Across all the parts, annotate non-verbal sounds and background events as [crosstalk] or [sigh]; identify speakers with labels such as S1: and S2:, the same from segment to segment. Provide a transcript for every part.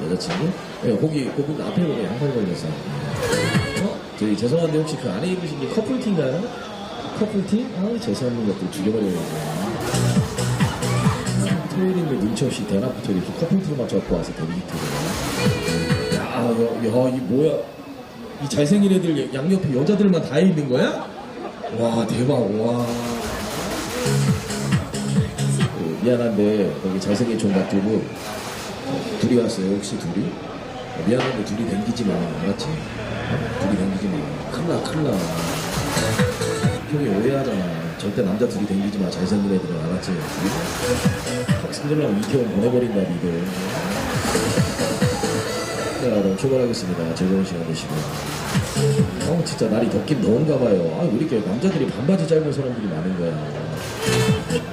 S1: 그? 여자친구? 네, 거기, 그분 앞에 보면 양팔 걸려서. 어? 저희 죄송한데 혹시 그 안에 입으신 게 커플티인가요? 커플티? 아, 재수없는 것도 죽여버려야죠. 토요일인데 눈치 없이 대낮부터 이렇게 커플티를 맞춰 갖고 와서 데뷔트를. 야, 야, 야, 이 뭐야. 이 잘생긴 애들 양옆에 여자들만 다 있는 거야? 와, 대박, 와. 그, 미안한데 거기 잘생긴 총각 두 분 둘이 왔어요 혹시 둘이? 어, 미안한데 둘이 댕기지 마 알았지? 어, 둘이 댕기지 마 큰일나 큰일나 형이 오해하잖아 절대 남자 둘이 댕기지 마 잘생긴 애들은 알았지? 둘이? 성질나면 이태원 보내버린다 니들 자 그럼 출발하겠습니다 즐거운 시간 되시고요 어 진짜 날이 덥긴 더운가 봐요 아왜 이렇게 남자들이 반바지 짧은 사람들이 많은 거야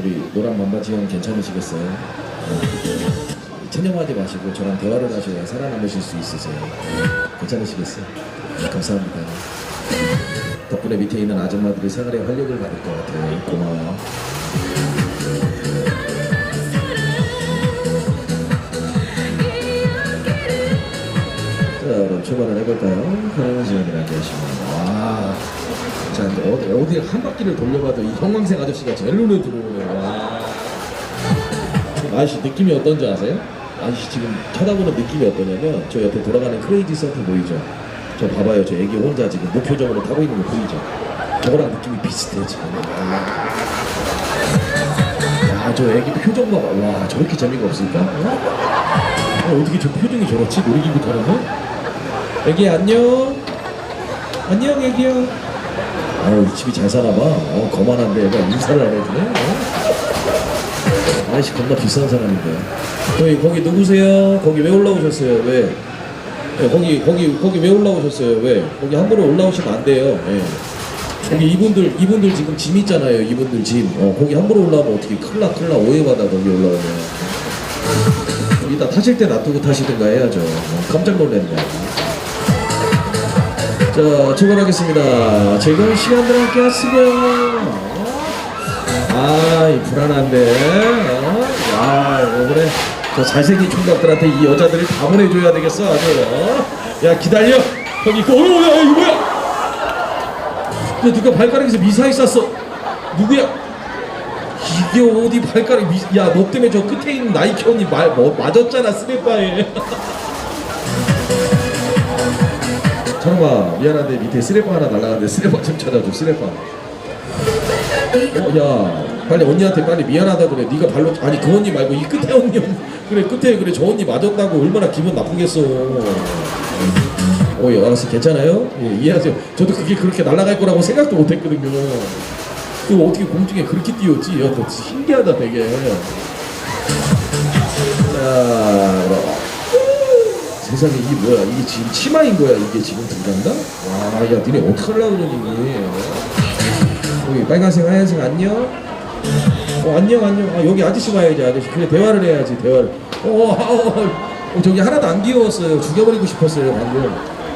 S1: 우리 노란 반바지 형 괜찮으시겠어요? 어. 체념하지 마시고 저랑 대화를 하셔야 살아남으실 수 있으세요. 괜찮으시겠어요? 네, 감사합니다. 덕분에 밑에 있는 아줌마들이 생활에 활력을 받을 것 같아요. 고마워요. 자, 그럼 출발을 해볼까요? 시간이라 계시면 와. 자, 어디, 어디 한 바퀴를 돌려봐도 이 형광색 아저씨가 제일 눈에 들어오네요. 와. 아저씨 느낌이 어떤지 아세요? 아저씨 지금 쳐다보는 느낌이 어떠냐면 저 옆에 돌아가는 크레이지 서프 보이죠? 저 봐봐요. 저 애기 혼자 지금 목표적으로 타고 있는 거 보이죠? 저거랑 느낌이 비슷해 지금. 야, 저 애기 표정 봐봐. 와, 저렇게 재미가 없을까? 어? 어, 어떻게 저 표정이 저렇지? 놀이기구 타는 애기 안녕. 안녕 애기 형. 아유 집이 잘 사나봐. 어, 거만한데 애가 인사를 안 해주네. 어? 아이씨 겁나 비싼 사람인데. 거기 거기 누구세요? 거기 왜 올라오셨어요? 왜? 예, 거기 거기 거기 왜 올라오셨어요? 왜? 거기 함부로 올라오시면 안 돼요. 예. 거기 이분들 이분들 지금 짐 있잖아요. 이분들 짐. 어, 거기 함부로 올라오면 어떻게 큰일 나 큰일 나 오해받아 거기 올라오면. 이따 타실 때 놔두고 타시든가 해야죠. 어, 깜짝 놀랐네. 자 출발하겠습니다. 즐거운 시간들 함께 하시고요. 아 이 불안한데 어? 야 이거 그래. 저 잘생긴 총각들한테 이 여자들을 다 보내줘야 되겠어 아주. 어? 야 기다려. 거기 있고. 어머 야 이거 뭐야. 야 누가 발가락에서 미사일 쐈어. 누구야? 이게 어디 발가락 미... 야너 때문에 저 끝에 있는 나이키 언니 말, 뭐, 맞았잖아 스레빠에. 저놈아 [laughs] 미안한데 밑에 스레빠 하나 날라갔는데 스레빠 좀 찾아줘 스레빠 어, 야, 빨리 언니한테 빨리 미안하다 그래. 네가 발로 아니 그 언니 말고 이 끝에 언니 그래 끝에 그래 저 언니 맞았다고 얼마나 기분 나쁘겠어. 어, 예, 알았어 괜찮아요? 예, 이해하세요. 저도 그게 그렇게 날아갈 거라고 생각도 못했거든요. 그 어떻게 공중에 그렇게 띄웠지? 야, 너 신기하다 되게. 자. 세상에 이게 뭐야? 이게 지금 치마인 거야? 이게 지금 등장다? 와, 야, 니네 어떡하려고 그러니? 여기 빨간색 하얀색 안녕 어 안녕 안녕. 아, 여기 아저씨 봐야지 아저씨. 그래 대화를 해야지 대화를. 어, 어, 어, 어 저기 하나도 안 귀여웠어요. 죽여버리고 싶었어요 방금.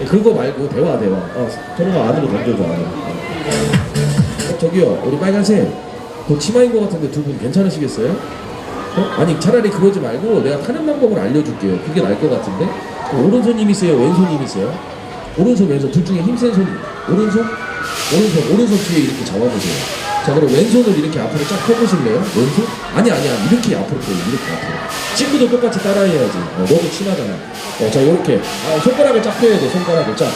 S1: 예, 그거 말고 대화 대화. 어 저놈아 안으로 던져줘 안으로. 어, 저기요 우리 빨간색. 그 치마인 것 같은데 두 분 괜찮으시겠어요? 어? 아니 차라리 그러지 말고 내가 타는 방법을 알려줄게요. 그게 나을 것 같은데? 어, 오른손 힘이세요 왼손 힘이세요? 오른손 왼손. 둘 중에 힘센 손이 오른손? 오른손 오른손 뒤에 이렇게 잡아보세요 자 그럼 왼손을 이렇게 앞으로 쫙 펴보실래요? 왼손? 아니 아니야 이렇게 앞으로 펴요 이렇게 앞으로 친구도 똑같이 따라해야지 어, 너도 친하잖아 어, 자 이렇게 아, 손가락을 쫙 펴야 돼 손가락을 쫙.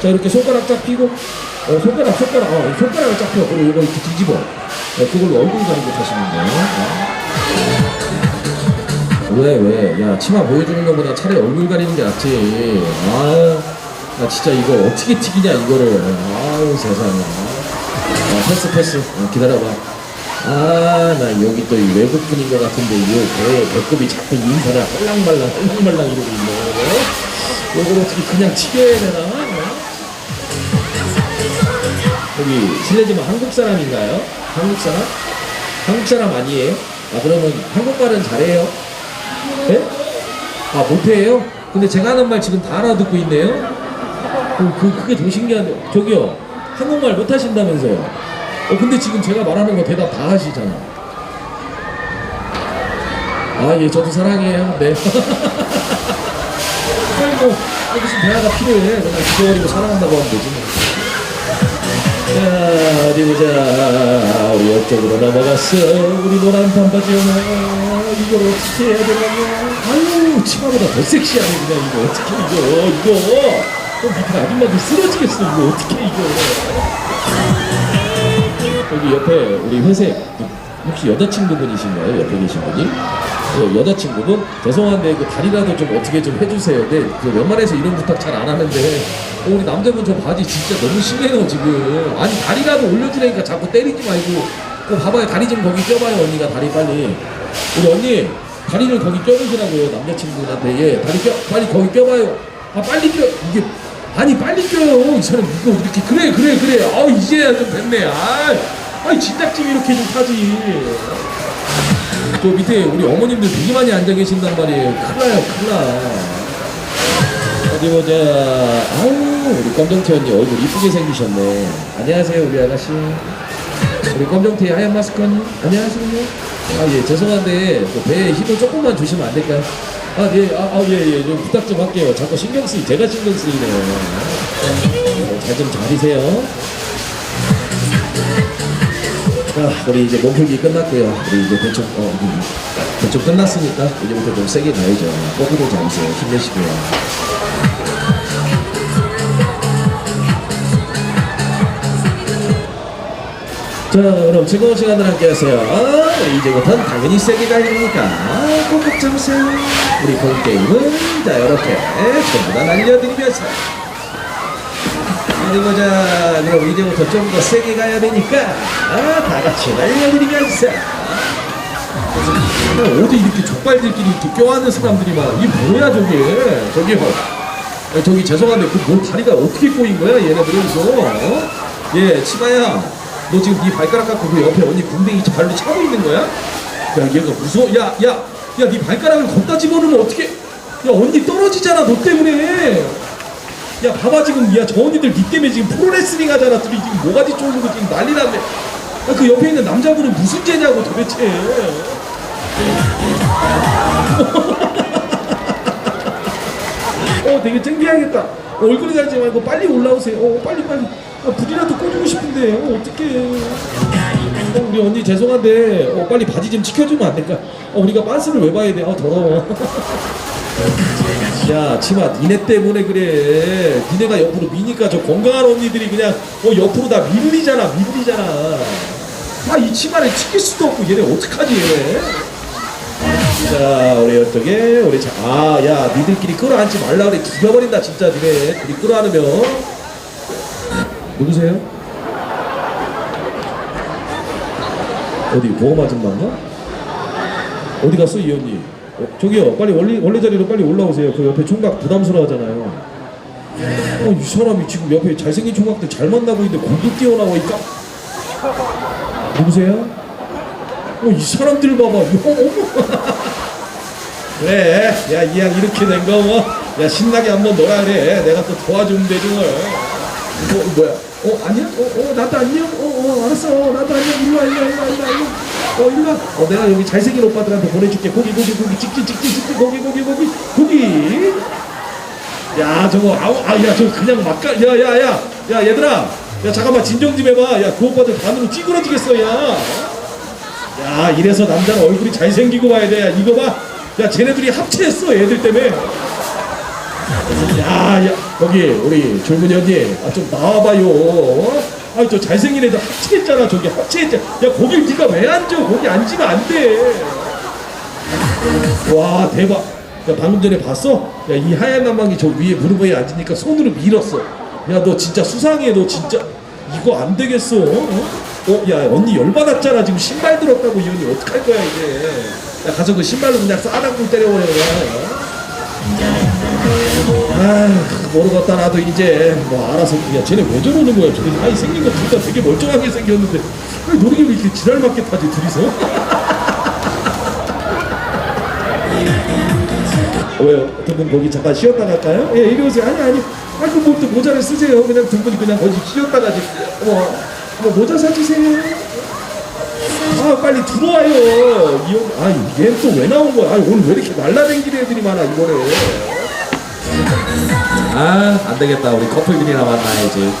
S1: 자 이렇게 손가락 쫙 펴고 어, 손가락 손가락 어, 손가락을 쫙 펴. 그리고 이거 이렇게 뒤집어 어, 그걸로 얼굴 가리고 타시면 돼요 어? 왜 왜? 야 치마 보여주는 것보다 차라리 얼굴 가리는 게 낫지 아, 나 진짜 이거 어떻게 튀기냐 이거를 아유 세상에 아, 패스 패스 어, 기다려봐 아 나 여기 또 이 외국분인 것 같은데 이 배, 배꼽이 자꾸 인사를 헐랑말랑 헐랑말랑 이러고 있네 이걸 어떻게 그냥 튀겨야 되나 어? 여기 실례지만 한국 사람인가요? 한국 사람? 한국 사람 아니에요? 아 그러면 한국말은 잘해요? 네? 아 못해요? 근데 제가 하는 말 지금 다 알아듣고 있네요? 그, 그, 그게 더 신기한데 저기요 한국말 못하신다면서요 어 근데 지금 제가 말하는 거 대답 다 하시잖아 아, 예, 저도 사랑해요. 네. [laughs] 아니, 뭐, 아, 무슨 대화가 필요해. 그냥 죽어버리고 사랑한다고 하면 되지. 뭐. 자, 어디 보자. 우리 옆쪽으로 넘어갔어. 우리 노란 반바지 오나. 이걸 어떻게 해야 되냐면. 아유, 치마보다 더 섹시하네, 그냥 이거. 어떻게 이거, 이거. 또 밑에 아줌마들 쓰러지겠어, 이거. 어떻게 이거. 여기 옆에 우리 회색 혹시 여자친구분이신가요? 옆에 계신 분이? 그 여자친구분? 죄송한데 그 다리라도 좀 어떻게 좀 해주세요. 네, 그 웬만해서 이런 부탁 잘 안 하는데 어, 우리 남자분 저 바지 진짜 너무 심해요 지금. 아니 다리라도 올려주라니까 자꾸 때리지 말고 그 봐봐요 다리 좀 거기 껴봐요 언니가 다리 빨리. 우리 언니 다리를 거기 껴보시라고요 남자친구한테 예 다리 껴 빨리 거기 껴봐요. 아 빨리 껴 이게 아니 빨리 껴요 이 사람 이거 이렇게 그래 그래 그래. 아 이제야 좀 됐네. 아 아이 진작쯤 이렇게 좀 타지. 저 밑에 우리 어머님들 되게 많이 앉아 계신단 말이에요. 큰일 나요 큰일 나. 어디 보자. 아우 우리 검정태 언니 얼굴 이쁘게 생기셨네. 안녕하세요 우리 아가씨. 우리 검정태 하얀 마스크 언니. 안녕하세요. 아 예 죄송한데 그 배에 힘을 조금만 주시면 안 될까요? 아예아예 예. 좀 부탁 좀 할게요. 자꾸 신경 쓰이 제가 신경 쓰이네요. 어, 잘좀 자리세요. 자 우리 이제 몸풀기 끝났고요. 우리 이제 대충 어 음, 대충 끝났으니까 이제부터 좀 세게 가야죠. 거꾸로 잡으세요. 힘내시고요. 자 그럼 즐거운 시간들 함께 하세요. 아, 이제부터는 당연히 세게 가야 되니까 꼭꼭 잡으세요. 우리 본 게임은 자 이렇게 전부 다 날려드리면서. 어디 보자 그럼 이제부터 좀 더 세게 가야 되니까 아, 다 같이 날려드리면서. 아, 어디 이렇게 족발들끼리 이렇게 껴안는 사람들이 많아? 이게 뭐야 저게? 저기 뭐? 아, 저기 죄송한데 그뭐 다리가 어떻게 꼬인 거야 얘네들은 어? 예 치마야. 너 지금 네 발가락 갖고 그 옆에 언니 궁뎅이 발로 차고 있는 거야? 야 얘가 무서워. 야야 야 네 발가락을 걷다 집어넣으면 어떻게 야 언니 떨어지잖아 너 때문에. 야 봐봐 지금 야 저 언니들 니 때문에 지금 프로레슬링 하잖아 둘이 지금 뭐가지 쪼르고 지금 난리 났네. 야, 그 옆에 있는 남자분은 무슨 죄냐고 도대체. 어 되게 창피하겠다. 어, 얼굴이 가지 말고 빨리 올라오세요. 어 빨리 빨리. 아, 불이라도 꺼주고 싶은데. 어 어떡해 어, 우리 언니 죄송한데 어, 빨리 바지 좀 지켜주면 안 될까? 어, 우리가 빤스를 왜 봐야 돼? 아 더러워. [laughs] 야 치마 니네 때문에 그래. 니네가 옆으로 미니까 저 건강한 언니들이 그냥 어 옆으로 다 밀리잖아 밀리잖아. 아 이 치마를 지킬 수도 없고 얘네 어떡하지 자 우리 이쪽에 우리 아야 니들끼리 끌어안지 말라 그래. 죽여버린다 진짜 니네. 둘이 끌어안으면. 누구세요? 어디 보험 아줌마인가? 어디 갔어 이 언니? 어, 저기요 빨리 원래 원래 자리로 빨리 올라오세요. 그 옆에 총각 부담스러워하잖아요. 어 이 사람이 지금 옆에 잘생긴 총각들 잘 만나고 있는데 공도 뛰어나와 있까? 누구세요? 어 이 사람들 봐봐. 어머. [laughs] 그래 야이 양 이렇게 된 거 뭐? 야 신나게 한번 놀아 그래. 내가 또 되지 뭘. 어 뭐야? 어 아니야? 어, 어 나도 안녕? 어, 어 알았어. 나도 안녕 일로 와 일로 와 일로 와 일로 와. 어 일로 와. 어 내가 여기 잘생긴 오빠들한테 보내줄게. 고기 고기 고기. 찍찍 찍찍 찍찍. 고기 고기 고기. 고기. 야 저거 아우 아 야 저거 그냥 막 가. 야 야 야. 야 얘들아. 야 잠깐만. 진정 좀 해봐. 야 그 오빠들 반으로 찌그러지겠어 야 야 이래서 남자는 얼굴이 잘생기고 봐야 돼 야 이거 봐 야 쟤네들이 합체했어 얘들 때문에. 야, 야, 여기 우리 젊은이 언니, 아, 좀 나와봐요. 어? 아, 저 잘생긴 애들 합체했잖아. 저기 합체했잖아. 야, 거길 네가 왜 앉아? 거기 앉으면 안 돼. 와, 대박. 야, 방금 전에 봤어? 야, 이 하얀 남방이 저 위에 무릎 위에 앉으니까 손으로 밀었어. 야, 너 진짜 수상해. 너 진짜 이거 안 되겠어. 어? 어, 야, 언니 열받았잖아. 지금 신발 들었다고 이 언니 어떡할 거야 이제. 야, 가서 그 신발로 그냥 싸당굴 때려버려. 아 모르겠다 나도 이제. 뭐 알아서 야 쟤네 왜 저러는 거야? 저기 아이 생긴 거 둘 다 되게 멀쩡하게 생겼는데. 왜 노리게 왜 이렇게 지랄맞게 타지 둘이서? [laughs] 왜요? 두 분 거기 잠깐 쉬었다 갈까요? 예 이리 오세요. 아니 아니. 아그 뭐또 모자를 쓰세요. 그냥 두 분이 그냥 거기 쉬었다 가지. 뭐, 뭐 모자 사주세요. 아 빨리 들어와요. 이아얘 또 왜 나온 거야? 아 오늘 왜 이렇게 날라댕기는 애들이 많아 이번에 아 안 되겠다. 우리 커플들이나 만나야지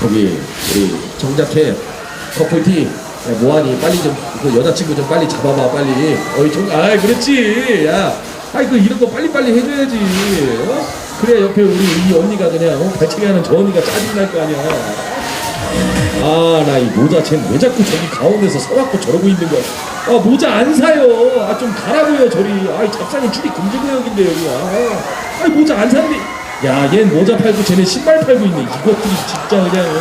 S1: 거기 우리 정작해 커플티 야, 뭐하니 빨리 좀 그 여자친구 좀 빨리 잡아봐 빨리. 어이 정 아이 그렇지. 야 아이 그 이런 거 빨리빨리 해줘야지. 어? 그래 옆에 우리 이 언니가 그냥 어? 발차기 하는 저 언니가 짜증날 거 아니야. 아 나 이 모자 쟤왜 자꾸 저기 가운데서 서갖고 저러고 있는 거야. 아 모자 안 사요. 아 좀 가라고요 저리. 아이 잡사님 출입 금지구역인데 여기가 아, 아이 모자 안 사는데 야 얜 모자 팔고 쟤네 신발 팔고 있네 이것들이 진짜 그냥 어?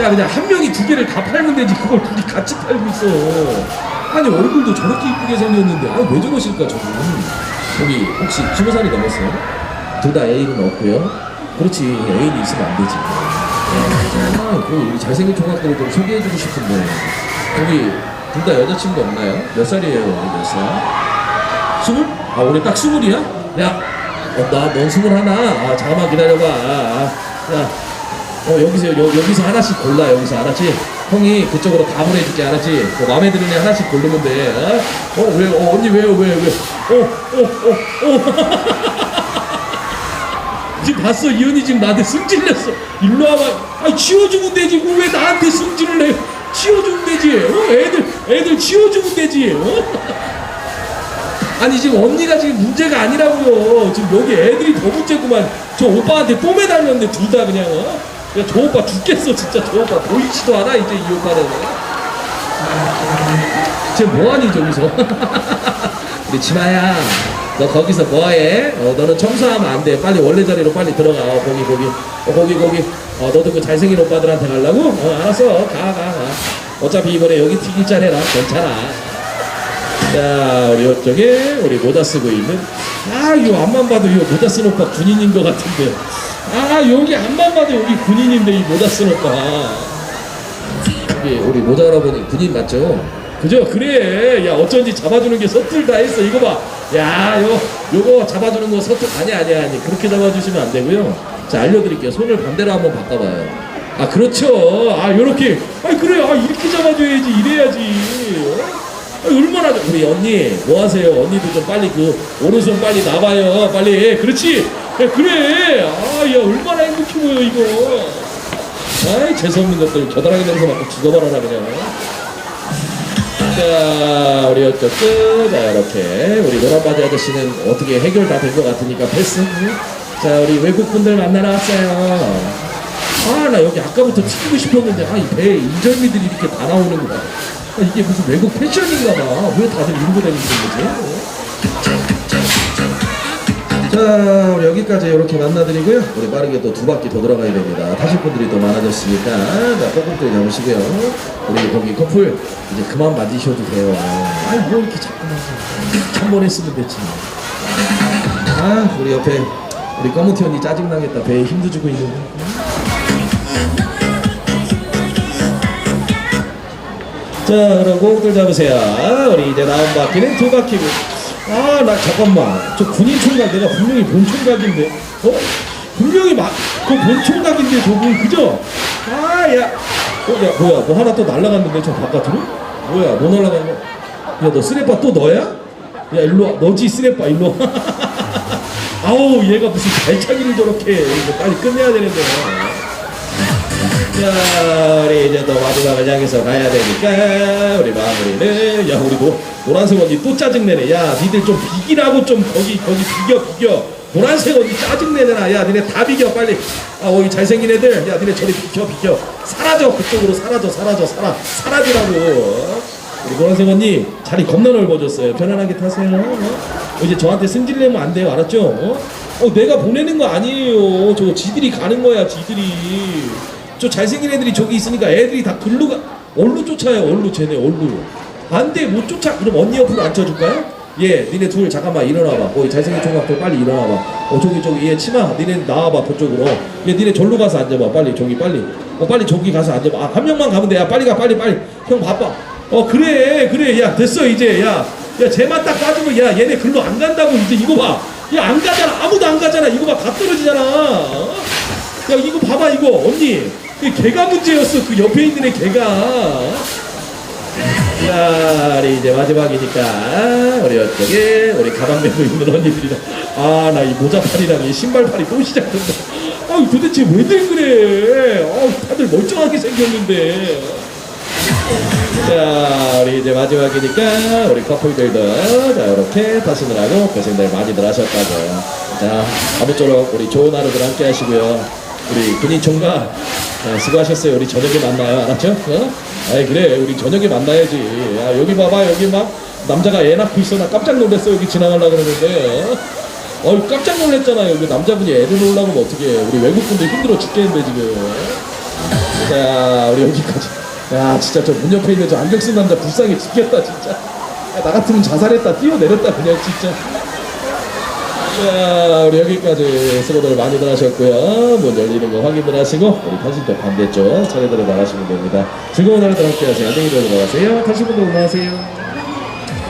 S1: 야 그냥 한 명이 두 개를 다 팔면 되지 그걸 둘이 같이 팔고 있어 아니 얼굴도 저렇게 이쁘게 생겼는데 아 왜 저러실까 저분 거기 혹시 15살이 넘었어요? 둘 다 애인은 없고요 그렇지 애인이 있으면 안 되지 아, 그 우리 잘생긴 총각들을 좀 소개해주고 싶은데 거기 둘 다 여자친구 없나요? 몇 살이에요? 몇 살? 스물? 아 올해 딱 스물이야? 야, 어, 나넌 스물 하나. 아 잠깐만 기다려봐. 야, 어 여기서 여, 여기서 하나씩 골라 여기서 알았지? 형이 그쪽으로 다 보내줄게 알았지? 그 마음에 드는 애 하나씩 고르면 돼. 어? 어 왜? 어 언니 왜요? 왜 왜? 어 어 어 어. [laughs] 지금 봤어 이현이 지금 나한테 승질 냈어. 일로 와봐. 아 치워주면 되지. 그왜 나한테 승질을 내? 치워주면 되지. 어? 애들 애들 치워주면 되지. 어? [laughs] 아니 지금 언니가 지금 문제가 아니라고요. 지금 여기 애들이 더 문제구만. 저 오빠한테 또 매달렸는데 둘 다 그냥 어? 야, 저 오빠 죽겠어 진짜 저 오빠 보이지도 않아 이제 이 오빠는. 쟤 뭐하니 저기서? [laughs] 우리 치마야, 너 거기서 뭐해? 어, 너는 청소하면 안 돼. 빨리 원래 자리로 빨리 들어가. 어, 거기 거기. 어, 거기 거기. 어, 너도 그 잘생긴 오빠들한테 가려고? 어, 알았어. 가 가 가. 어차피 이번에 여기 튀길 자리라 괜찮아. 자, 우리 이쪽에 우리 모자 쓰고 있는 아, 이 앞만 봐도 이 모자 쓴 오빠 군인인 것 같은데. 아, 여기 앞만 봐도 여기 군인인데 이 모자 쓴 오빠. 여기 우리 모자 여러분이 군인 맞죠? 그죠? 그래. 야, 어쩐지 잡아주는 게 서툴 다 했어. 이거 봐. 야, 요 요거 잡아주는 거 서툴 아니 아니 아니. 그렇게 잡아주시면 안 되고요. 자, 알려드릴게요. 손을 반대로 한번 바꿔봐요. 아, 그렇죠. 아, 요렇게. 아, 그래. 아, 이렇게 잡아줘야지. 이래야지. 어? 아, 얼마나 좀- 우리 언니 뭐 하세요? 언니도 좀 빨리 그 오른손 빨리 나봐요. 빨리. 그렇지. 야, 그래. 아, 야 얼마나 행복해 보여 이거. 아이 재수없는 것들 겨드랑이 냄새 맡고 죽어버려라 그냥. 자 우리 어쩌 끝. 자 이렇게 우리 노란 바지 아저씨는 어떻게 해결 다 된 것 같으니까 패스. 자 우리 외국 분들 만나러 왔어요. 아 나 여기 아까부터 튀기고 싶었는데 아 이 배에 인절미들이 이렇게 다 나오는 거야. 아, 이게 무슨 외국 패션인가 봐. 왜 다들 이러고 다니는 거지? 자, 우리 여기까지 이렇게 만나드리고요. 우리 빠르게 또 두 바퀴 더 돌아가야 됩니다. 타실 분들이 또 많아졌으니까. 자, 뽀뽀들 잡으시고요. 우리 거기 커플 이제 그만 만지셔도 돼요. 아이, 뭐 이렇게 자꾸 만져. 한번 했으면 됐지. 아, 우리 옆에 우리 검은티 언니 짜증나겠다. 배에 힘도 주고 있는 거. 자, 그럼 꼭들 잡으세요. 우리 이제 나온 바퀴는 두 바퀴고. 아, 나 잠깐만. 저 군인 총각 내가 분명히 본 총각인데. 어? 분명히 막, 그본 총각인데 저분, 그죠? 아, 야. 어, 야, 뭐야. 뭐 하나 또 날라갔는데, 저 바깥으로? 뭐야, 뭐 날라간 거? 야, 너 쓰레빠 또 너야? 야, 일로 와. 너지, 쓰레빠, 일로 와. [laughs] 아우, 얘가 무슨 발차기를 저렇게. 해. 빨리 끝내야 되는데. 자, 우리 이제 또 마지막을 향해서 가야 되니까 우리 마무리는 야 우리 노, 노란색 언니 또 짜증내네. 야, 니들 좀 비기라고 좀 거기 거기 비겨 비겨. 노란색 언니 짜증내잖아. 야, 니네 다 비겨 빨리. 아, 어이 잘생긴 애들. 야, 니네 저리 비켜 비켜. 사라져 그쪽으로 사라져 사라져 사라 사라지라고. 우리 노란색 언니 자리 겁나 넓어졌어요. 편안하게 타세요. 어? 이제 저한테 승질 내면 안 돼요. 알았죠? 어? 어, 내가 보내는 거 아니에요. 저거 지들이 가는 거야, 지들이. 저 잘생긴 애들이 저기 있으니까 애들이 다 글로 가. 얼로 쫓아요, 얼로 쟤네, 얼로. 안 돼, 못 쫓아. 그럼 언니 옆으로 앉혀줄까요? 예, 니네 둘 잠깐만 일어나봐. 거기 잘생긴 총각들 빨리 일어나봐. 어, 저기, 저기, 얘 치마. 니네 나와봐, 저쪽으로. 얘 니네 절로 가서 앉아봐. 빨리, 저기, 빨리. 어, 빨리 저기 가서 앉아봐. 아, 한 명만 가면 돼. 야, 빨리 가, 빨리, 빨리. 형 바빠. 어, 그래, 그래. 야, 됐어, 이제. 야, 야, 쟤만 딱 빠지면, 야, 얘네 글로 안 간다고, 이제 이거 봐. 야, 안 가잖아. 아무도 안 가잖아. 이거 봐, 다 떨어지잖아. 어? 야, 이거 봐봐, 이거. 언니. 이 개가 문제였어. 그 옆에 있는 애 개가. 자, 우리 이제 마지막이니까 우리 이쪽에 우리 가방 메고 있는 언니들이다. 아, 나 이 모자팔이랑 이 신발팔이 또 시작된다. 아, 도대체 왜들 그래? 아, 다들 멀쩡하게 생겼는데. 자, 우리 이제 마지막이니까 우리 커플들도 자 이렇게 타시느라고 고생들 많이들 하셨다고요. 자, 아무쪼록 우리 좋은 하루들 함께 하시고요. 우리 군인 총각 자, 수고하셨어요. 우리 저녁에 만나요. 알았죠? 어? 아이 그래, 우리 저녁에 만나야지. 야, 여기 봐봐, 여기 막 남자가 애 낳고 있어. 나 깜짝 놀랐어. 여기 지나가려 그러는데. 어? 어이 깜짝 놀랐잖아. 여기 남자분이 애를 놓으려고 하면 어떻게? 우리 외국분들 힘들어 죽겠는데 지금. 자, 우리 여기까지. 야, 진짜 저 문 옆에 있는 저 안경 쓴 남자 불쌍해 죽겠다, 진짜. 야, 나 같으면 자살했다, 뛰어내렸다, 그냥 진짜. 자, 우리 여기까지 수고들 많이들 하셨고요. 문 열리는 거 확인들 하시고, 우리 탄신도 반대쪽 차례대로 나가시면 됩니다. 즐거운 하루들 함께 하세요. 안녕히 들어가세요. 탄신분들 올라가세요.